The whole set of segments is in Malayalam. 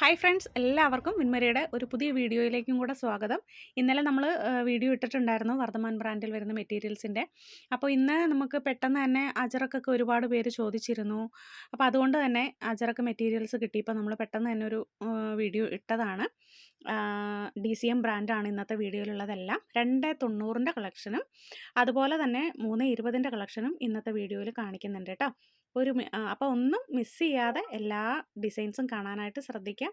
ഹായ് ഫ്രണ്ട്സ് എല്ലാവർക്കും മിൻമരയുടെ ഒരു പുതിയ വീഡിയോയിലേക്കും കൂടെ സ്വാഗതം. ഇന്നലെ നമ്മൾ വീഡിയോ ഇട്ടിട്ടുണ്ടായിരുന്നു വർദ്ധമാൻ ബ്രാൻഡിൽ വരുന്ന മെറ്റീരിയൽസിന്റെ അപ്പോൾ ഇന്ന് നമുക്ക് പെട്ടെന്ന് തന്നെ അജറക്കൊക്കെ ഒരുപാട് പേര് ചോദിച്ചിരുന്നു. അപ്പോൾ അതുകൊണ്ട് തന്നെ അജറക്ക് മെറ്റീരിയൽസ് കിട്ടിയപ്പോൾ നമ്മൾ പെട്ടെന്ന് തന്നെ ഒരു വീഡിയോ ഇട്ടതാണ്. ഡി സി എം ബ്രാൻഡാണ് ഇന്നത്തെ വീഡിയോയിലുള്ളതെല്ലാം. രണ്ട് തൊണ്ണൂറിന്റെ കളക്ഷനും അതുപോലെ തന്നെ മൂന്ന് ഇരുപതിന്റെ കളക്ഷനും ഇന്നത്തെ വീഡിയോയിൽ കാണിക്കുന്നുണ്ട് കേട്ടോ. ഒരു അപ്പോൾ ഒന്നും മിസ് ചെയ്യാതെ എല്ലാ ഡിസൈൻസും കാണാനായിട്ട് ശ്രദ്ധിക്കാം.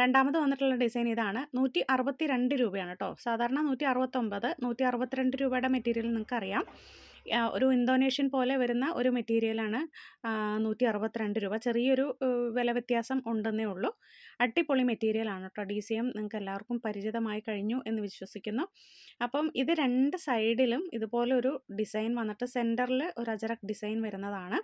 രണ്ടാമത് വന്നിട്ടുള്ള ഡിസൈൻ ഇതാണ്. നൂറ്റി അറുപത്തി രണ്ട് രൂപയാണ് കേട്ടോ. സാധാരണ നൂറ്റി അറുപത്തൊമ്പത് നൂറ്റി അറുപത്തിരണ്ട് രൂപയുടെ മെറ്റീരിയൽ നിങ്ങൾക്കറിയാം. ഒരു ഇന്തോനേഷ്യൻ പോലെ വരുന്ന ഒരു മെറ്റീരിയലാണ് നൂറ്റി അറുപത്തിരണ്ട് രൂപ. ചെറിയൊരു വില വ്യത്യാസം ഉണ്ടെന്നേ ഉള്ളൂ. അടിപൊളി മെറ്റീരിയലാണ് കേട്ടോ. ഡി സി എം നിങ്ങൾക്ക് എല്ലാവർക്കും പരിചിതമായി കഴിഞ്ഞു എന്ന് വിശ്വസിക്കുന്നു. അപ്പം ഇത് രണ്ട് സൈഡിലും ഇതുപോലെ ഒരു ഡിസൈൻ വന്നിട്ട് സെന്ററിൽ ഒരു അജറക് ഡിസൈൻ വരുന്നതാണ്.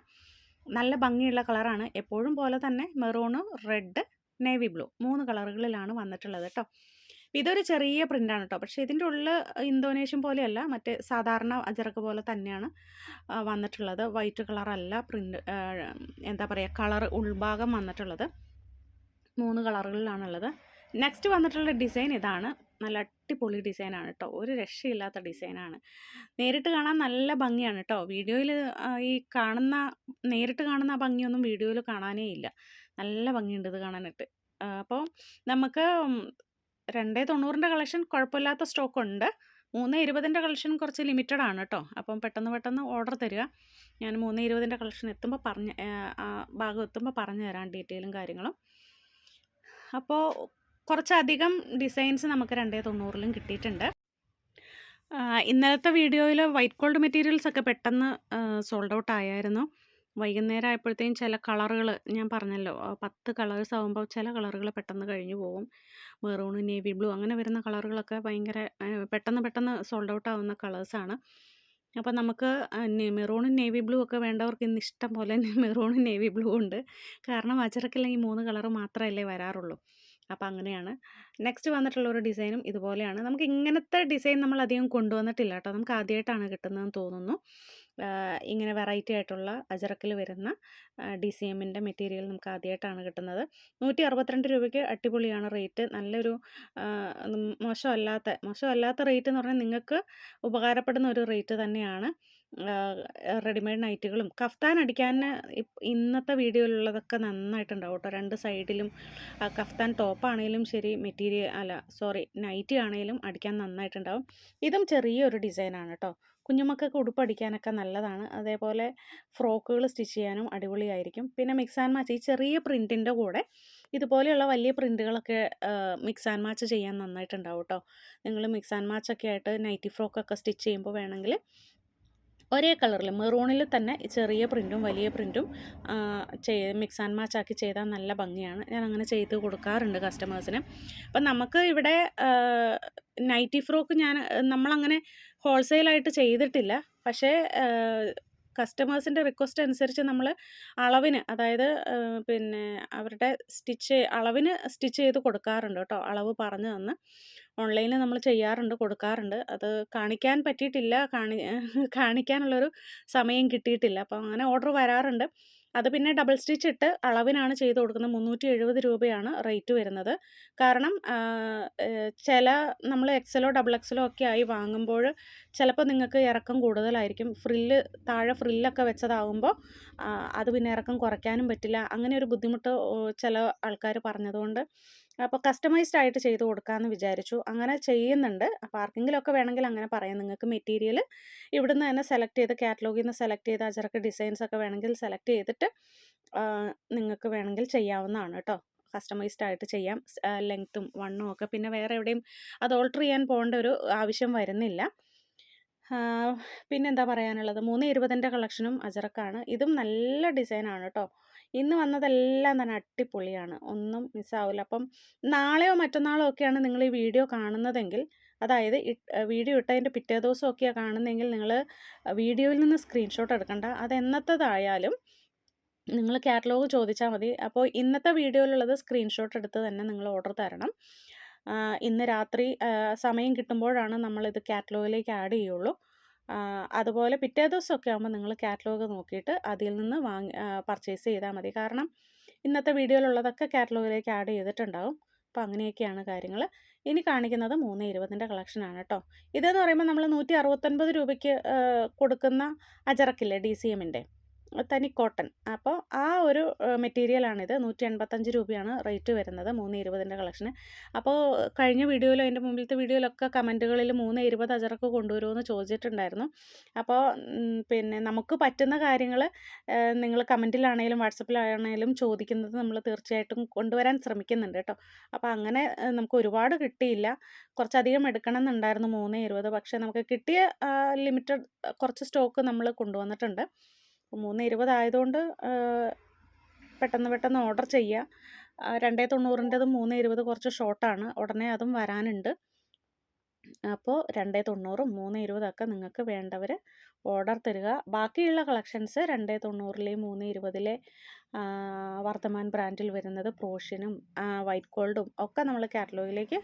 നല്ല ഭംഗിയുള്ള കളറാണ് എപ്പോഴും പോലെ തന്നെ മെറൂണ് റെഡ് നേവി ബ്ലൂ മൂന്ന് കളറുകളിലാണ് വന്നിട്ടുള്ളത് കേട്ടോ. ഇതൊരു ചെറിയ പ്രിന്റാണ് കേട്ടോ. പക്ഷേ ഇതിന്റെ ഉള്ളിൽ ഇന്തോനേഷ്യൻ പോലെയല്ല മറ്റേ സാധാരണ അജറക്ക് പോലെ തന്നെയാണ് വന്നിട്ടുള്ളത്. വൈറ്റ് കളറല്ല പ്രിന്റ് എന്താ പറയുക കളർ ഉൾഭാഗം വന്നിട്ടുള്ളത്. മൂന്ന് കളറുകളിലാണുള്ളത്. നെക്സ്റ്റ് വന്നിട്ടുള്ള ഡിസൈൻ ഇതാണ്. നല്ല അടിപൊളി ഡിസൈനാണ് കേട്ടോ ഒരു രക്ഷയില്ലാത്ത ഡിസൈനാണ് നേരിട്ട് കാണാൻ നല്ല ഭംഗിയാണ് കേട്ടോ വീഡിയോയിൽ ഈ കാണുന്ന നേരിട്ട് കാണുന്ന ഭംഗിയൊന്നും വീഡിയോയിൽ കാണാനേ ഇല്ല. നല്ല ഭംഗിയുണ്ട് ഇത് കാണാനായിട്ട്. അപ്പോൾ നമുക്ക് രണ്ടേ തൊണ്ണൂറിന്റെ കളക്ഷൻ കുഴപ്പമില്ലാത്ത സ്റ്റോക്ക് ഉണ്ട്. മൂന്ന് ഇരുപതിന്റെ കളക്ഷൻ കുറച്ച് ലിമിറ്റഡ് ആണ് കേട്ടോ അപ്പം പെട്ടെന്ന് പെട്ടെന്ന് ഓർഡർ തരിക. ഞാൻ മൂന്ന് ഇരുപതിന്റെ കളക്ഷൻ എത്തുമ്പോൾ പറഞ്ഞ് ഭാഗം എത്തുമ്പോൾ പറഞ്ഞു തരാം ഡീറ്റെയിലും കാര്യങ്ങളും. അപ്പോൾ കുറച്ചധികം ഡിസൈൻസ് നമുക്ക് രണ്ടേ തൊണ്ണൂറിലും കിട്ടിയിട്ടുണ്ട്. ഇന്നലത്തെ വീഡിയോയിൽ വൈറ്റ് ഗോൾഡ് മെറ്റീരിയൽസ് ഒക്കെ പെട്ടെന്ന് സോൾഡ് ഔട്ട് ആയായിരുന്നു. വൈകുന്നേരം ആയപ്പോഴത്തേക്കും ചില കളറുകൾ ഞാൻ പറഞ്ഞല്ലോ പത്ത് കളേഴ്സ് ആകുമ്പോൾ ചില കളറുകൾ പെട്ടെന്ന് കഴിഞ്ഞു പോകും. മെറൂൺ നേവി ബ്ലൂ അങ്ങനെ വരുന്ന കളറുകളൊക്കെ ഭയങ്കര പെട്ടെന്ന് പെട്ടെന്ന് സോൾഡ് ഔട്ട് ആവുന്ന കളേഴ്സാണ്. അപ്പോൾ നമുക്ക് മെറൂണും നേവി ബ്ലൂ ഒക്കെ വേണ്ടവർക്ക് ഇന്ന് ഇഷ്ടം പോലെ മെറൂണും നേവി ബ്ലൂ ഉണ്ട്. കാരണം അച്ചറക്കിൽ ഈ മൂന്ന് കളർ മാത്രമല്ലേ വരാറുള്ളൂ. അപ്പോൾ അങ്ങനെയാണ്. നെക്സ്റ്റ് വന്നിട്ടുള്ള ഒരു ഡിസൈനും ഇതുപോലെയാണ്. നമുക്ക് ഇങ്ങനത്തെ ഡിസൈൻ നമ്മൾ അധികം കൊണ്ടുവന്നിട്ടില്ല കേട്ടോ. നമുക്ക് ആദ്യമായിട്ടാണ് കിട്ടുന്നതെന്ന് തോന്നുന്നു. ഇങ്ങനെ വെറൈറ്റി ആയിട്ടുള്ള അജറക്കിൽ വരുന്ന ഡി സി എമ്മിന്റെ മെറ്റീരിയൽ നമുക്ക് ആദ്യമായിട്ടാണ് കിട്ടുന്നത്. നൂറ്റി അറുപത്തിരണ്ട് രൂപയ്ക്ക് അടിപൊളിയാണ് റേറ്റ് നല്ലൊരു മോശമല്ലാത്ത മോശമല്ലാത്ത റേറ്റ് എന്ന് പറഞ്ഞാൽ നിങ്ങൾക്ക് ഉപകാരപ്പെടുന്ന ഒരു റേറ്റ് തന്നെയാണ്. റെഡിമെയ്ഡ് നൈറ്റുകളും കഫ്താൻ അടിക്കാൻ ഇന്നത്തെ വീഡിയോയിലുള്ളതൊക്കെ നന്നായിട്ടുണ്ടാവും കേട്ടോ. രണ്ട് സൈഡിലും കഫ്താൻ ടോപ്പാണേലും ശരി മെറ്റീരിയൽ അല്ല സോറി നൈറ്റി ആണേലും അടിക്കാൻ നന്നായിട്ടുണ്ടാവും. ഇതും ചെറിയൊരു ഡിസൈനാണ് കേട്ടോ. കുഞ്ഞുമക്കൾക്ക് ഉടുപ്പടിക്കാനൊക്കെ നല്ലതാണ്. അതേപോലെ ഫ്രോക്കുകൾ സ്റ്റിച്ച് ചെയ്യാനും അടിപൊളിയായിരിക്കും. പിന്നെ മിക്സ് ആൻഡ് മാച്ച് ഈ ചെറിയ പ്രിന്റിന്റെ കൂടെ ഇതുപോലെയുള്ള വലിയ പ്രിന്റുകളൊക്കെ മിക്സ് ആൻഡ് മാച്ച് ചെയ്യാൻ നന്നായിട്ടുണ്ടാവും കേട്ടോ നിങ്ങൾ മിക്സ് ആൻഡ് മാച്ചൊക്കെ ആയിട്ട് നൈറ്റി ഫ്രോക്കൊക്കെ സ്റ്റിച്ച് ചെയ്യുമ്പോൾ വേണമെങ്കിൽ ഒരേ കളറിൽ മെറൂണിൽ തന്നെ ചെറിയ പ്രിന്റും വലിയ പ്രിന്റും ചെയ്ത് മിക്സ് ആൻഡ് മാച്ച് ആക്കി ചെയ്താൽ നല്ല ഭംഗിയാണ്. ഞാൻ അങ്ങനെ ചെയ്ത് കൊടുക്കാറുണ്ട് കസ്റ്റമേഴ്സിന് അപ്പം നമുക്ക് ഇവിടെ നൈറ്റി ഫ്രോക്ക് ഞാൻ നമ്മളങ്ങനെ ഹോൾസെയിലായിട്ട് ചെയ്തിട്ടില്ല. പക്ഷേ കസ്റ്റമേഴ്സിന്റെ റിക്വസ്റ്റ് അനുസരിച്ച് നമ്മൾ അളവിന് അതായത് പിന്നെ അവരുടെ സ്റ്റിച്ച് അളവിന് സ്റ്റിച്ച് ചെയ്ത് കൊടുക്കാറുണ്ട് കേട്ടോ. അളവ് പറഞ്ഞു തന്ന്. ഓൺലൈനിൽ നമ്മൾ ചെയ്യാറുണ്ട് കൊടുക്കാറുണ്ട്. അത് കാണിക്കാൻ പറ്റിയിട്ടില്ല കാണി കാണിക്കാനുള്ളൊരു സമയം കിട്ടിയിട്ടില്ല. അപ്പോൾ അങ്ങനെ ഓർഡർ വരാറുണ്ട്. അത് പിന്നെ ഡബിൾ സ്റ്റിച്ച് ഇട്ട് അളവിനാണ് ചെയ്ത് കൊടുക്കുന്നത്. മുന്നൂറ്റി എഴുപത് രൂപയാണ് റേറ്റ് വരുന്നത്. കാരണം ചില നമ്മൾ എക്സലോ ഡബിൾ എക്സലോ ഒക്കെ ആയി വാങ്ങുമ്പോൾ ചിലപ്പോൾ നിങ്ങൾക്ക് ഇറക്കം കൂടുതലായിരിക്കും. ഫ്രില്ല് താഴെ ഫ്രില്ലൊക്കെ വെച്ചതാകുമ്പോൾ അത് പിന്നെ ഇറക്കം കുറയ്ക്കാനും പറ്റില്ല. അങ്ങനെ ഒരു ബുദ്ധിമുട്ട് ചില ആൾക്കാർ പറഞ്ഞതുകൊണ്ട് അപ്പോൾ കസ്റ്റമൈസ്ഡ് ആയിട്ട് ചെയ്ത് കൊടുക്കാമെന്ന് വിചാരിച്ചു. അങ്ങനെ ചെയ്യുന്നുണ്ട്. അപ്പോൾ ആർക്കെങ്കിലുമൊക്കെ വേണമെങ്കിൽ അങ്ങനെ പറയാം. നിങ്ങൾക്ക് മെറ്റീരിയൽ ഇവിടുന്ന് തന്നെ സെലക്ട് ചെയ്ത് കാറ്റലോഗിൽ നിന്ന് സെലക്ട് ചെയ്ത് അജറക്ക് ഡിസൈൻസ് ഒക്കെ വേണമെങ്കിൽ സെലക്ട് ചെയ്തിട്ട് നിങ്ങൾക്ക് വേണമെങ്കിൽ ചെയ്യാവുന്നതാണ് കേട്ടോ കസ്റ്റമൈസ്ഡ് ആയിട്ട് ചെയ്യാം. ലെങ്ത്തും വണ്ണും ഒക്കെ. പിന്നെ വേറെ എവിടെയും അത് ഓൾട്ടർ ചെയ്യാൻ പോകേണ്ട ഒരു ആവശ്യം വരുന്നില്ല. പിന്നെന്താ പറയാനുള്ളത്? മൂന്ന് ഇരുപതിന്റെ കളക്ഷനും അജറക്കാണ്. ഇതും നല്ല ഡിസൈനാണ് കേട്ടോ ഇന്ന് വന്നതെല്ലാം തന്നെ അടിപൊളിയാണ്. ഒന്നും മിസ്സാവില്ല അപ്പം നാളെയോ മറ്റന്നാളോ ഒക്കെയാണ് നിങ്ങൾ ഈ വീഡിയോ കാണുന്നതെങ്കിൽ അതായത് വീഡിയോ ഇട്ടതിന്റെ പിറ്റേ ദിവസമൊക്കെയാണ് കാണുന്നതെങ്കിൽ നിങ്ങൾ വീഡിയോയിൽ നിന്ന് സ്ക്രീൻഷോട്ട് എടുക്കണ്ട. അത് എന്നത്തതായാലും നിങ്ങൾ കാറ്റലോഗ് ചോദിച്ചാൽ മതി. അപ്പോൾ ഇന്നത്തെ വീഡിയോയിലുള്ളത് സ്ക്രീൻഷോട്ട് എടുത്ത് തന്നെ നിങ്ങൾ ഓർഡർ തരണം. ഇന്ന് രാത്രി സമയം കിട്ടുമ്പോഴാണ് നമ്മളിത് കാറ്റലോഗിലേക്ക് ആഡ് ചെയ്യുള്ളൂ. അതുപോലെ പിറ്റേ ദിവസമൊക്കെ ആകുമ്പോൾ നിങ്ങൾ കാറ്റലോഗ് നോക്കിയിട്ട് അതിൽ നിന്ന് വാങ്ങി പർച്ചേസ് ചെയ്താൽ മതി. കാരണം ഇന്നത്തെ വീഡിയോയിലുള്ളതൊക്കെ കാറ്റലോഗിലേക്ക് ആഡ് ചെയ്തിട്ടുണ്ടാവും. അപ്പോൾ അങ്ങനെയൊക്കെയാണ് കാര്യങ്ങൾ. ഇനി കാണിക്കുന്നത് മൂന്ന് ഇരുപതിന്റെ കളക്ഷനാണ് കേട്ടോ. ഇതെന്ന് പറയുമ്പോൾ നമ്മൾ നൂറ്റി അറുപത്തൊൻപത് രൂപയ്ക്ക് കൊടുക്കുന്ന അജറക്കില്ലേ ഡി സി എമ്മിന്റെ? തനി കോട്ടൺ. അപ്പോൾ ആ ഒരു മെറ്റീരിയലാണിത്. നൂറ്റി എൺപത്തഞ്ച് രൂപയാണ് റേറ്റ് വരുന്നത് മൂന്ന് ഇരുപതിന്റെ കളക്ഷന്. അപ്പോൾ കഴിഞ്ഞ വീഡിയോയിലും അതിന്റെ മുമ്പിലത്തെ വീഡിയോയിലൊക്കെ കമന്റുകളിൽ മൂന്ന് ഇരുപത് അജറക്ക് കൊണ്ടുവരുമെന്ന് ചോദിച്ചിട്ടുണ്ടായിരുന്നു. അപ്പോൾ പിന്നെ നമുക്ക് പറ്റുന്ന കാര്യങ്ങൾ നിങ്ങൾ കമന്റിലാണെങ്കിലും വാട്സപ്പിലാണെങ്കിലും ചോദിക്കുന്നത് നമ്മൾ തീർച്ചയായിട്ടും കൊണ്ടുവരാൻ ശ്രമിക്കുന്നുണ്ട് കേട്ടോ. അപ്പോൾ അങ്ങനെ നമുക്ക് ഒരുപാട് കിട്ടിയില്ല. കുറച്ചധികം എടുക്കണം എന്നുണ്ടായിരുന്നു മൂന്ന് ഇരുപത്. പക്ഷേ നമുക്ക് കിട്ടിയ ലിമിറ്റഡ് കുറച്ച് സ്റ്റോക്ക് നമ്മൾ കൊണ്ടുവന്നിട്ടുണ്ട്. മൂന്ന് ഇരുപതായതുകൊണ്ട് പെട്ടെന്ന് പെട്ടെന്ന് ഓർഡർ ചെയ്യുക രണ്ടേ തൊണ്ണൂറിന്റെതും മൂന്ന് ഇരുപത് കുറച്ച് ഷോർട്ടാണ് ഉടനെ അതും വരാനുണ്ട്. അപ്പോൾ രണ്ടേ തൊണ്ണൂറും മൂന്ന് ഇരുപതൊക്കെ നിങ്ങൾക്ക് വേണ്ടവർ ഓർഡർ തരിക. ബാക്കിയുള്ള കളക്ഷൻസ് രണ്ടേ തൊണ്ണൂറിലെയും മൂന്ന് ഇരുപതിലെ വർത്തമാൻ ബ്രാൻഡിൽ വരുന്നത് പ്രോഷ്യനും വൈറ്റ് ഗോൾഡും ഒക്കെ നമ്മൾ കാറ്റലോഗിലേക്ക്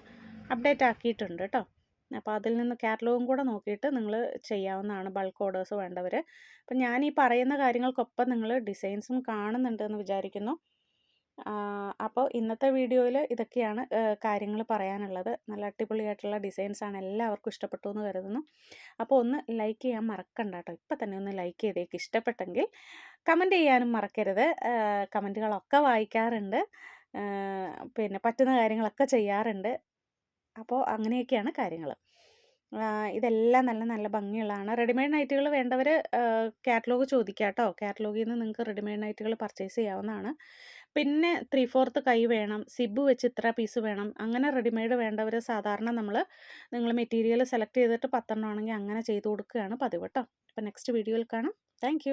അപ്ഡേറ്റ് ആക്കിയിട്ടുണ്ട് കേട്ടോ. അപ്പോൾ അതിൽ നിന്ന് കാറ്റലോഗും കൂടെ നോക്കിയിട്ട് നിങ്ങൾ ചെയ്യാവുന്നതാണ് ബൾക്ക് ഓർഡേഴ്സ് വേണ്ടവർ അപ്പം ഞാൻ ഈ പറയുന്ന കാര്യങ്ങൾക്കൊപ്പം നിങ്ങൾ ഡിസൈൻസും കാണുന്നുണ്ട് എന്ന് വിചാരിക്കുന്നു. അപ്പോൾ ഇന്നത്തെ വീഡിയോയിൽ ഇതൊക്കെയാണ് കാര്യങ്ങൾ പറയാനുള്ളത്. നല്ല അടിപൊളിയായിട്ടുള്ള ഡിസൈൻസാണ്. എല്ലാവർക്കും ഇഷ്ടപ്പെട്ടു എന്ന് കരുതുന്നു. അപ്പോൾ ഒന്ന് ലൈക്ക് ചെയ്യാൻ മറക്കണ്ട കേട്ടോ. ഇപ്പം തന്നെ ഒന്ന് ലൈക്ക് ചെയ്തേക്ക്. ഇഷ്ടപ്പെട്ടെങ്കിൽ കമന്റ് ചെയ്യാനും മറക്കരുത്. കമന്റുകളൊക്കെ വായിക്കാറുണ്ട്. പിന്നെ പറ്റുന്ന കാര്യങ്ങളൊക്കെ ചെയ്യാറുണ്ട്. അപ്പോൾ അങ്ങനെയൊക്കെയാണ് കാര്യങ്ങൾ ഇതെല്ലാം നല്ല നല്ല ഭംഗിയുള്ളതാണ്. റെഡിമെയ്ഡ് നൈറ്റുകൾ വേണ്ടവർ കാറ്റലോഗ് ചോദിക്കുക കേട്ടോ കാറ്റലോഗിൽ നിന്ന് നിങ്ങൾക്ക് റെഡിമെയ്ഡ് നൈറ്റുകൾ പർച്ചേസ് ചെയ്യാവുന്നതാണ്. പിന്നെ ത്രീ ഫോർത്ത് കൈ വേണം സിബ് വെച്ച് ഇത്ര പീസ് വേണം. അങ്ങനെ റെഡിമെയ്ഡ് വേണ്ടവർ സാധാരണ നമ്മൾ നിങ്ങൾ മെറ്റീരിയൽ സെലക്ട് ചെയ്തിട്ട് പത്തെണ്ണം ആണെങ്കിൽ അങ്ങനെ ചെയ്ത് കൊടുക്കുകയാണ് പതിവ് കേട്ടോ അപ്പോൾ നെക്സ്റ്റ് വീഡിയോയിൽ കാണാം. താങ്ക്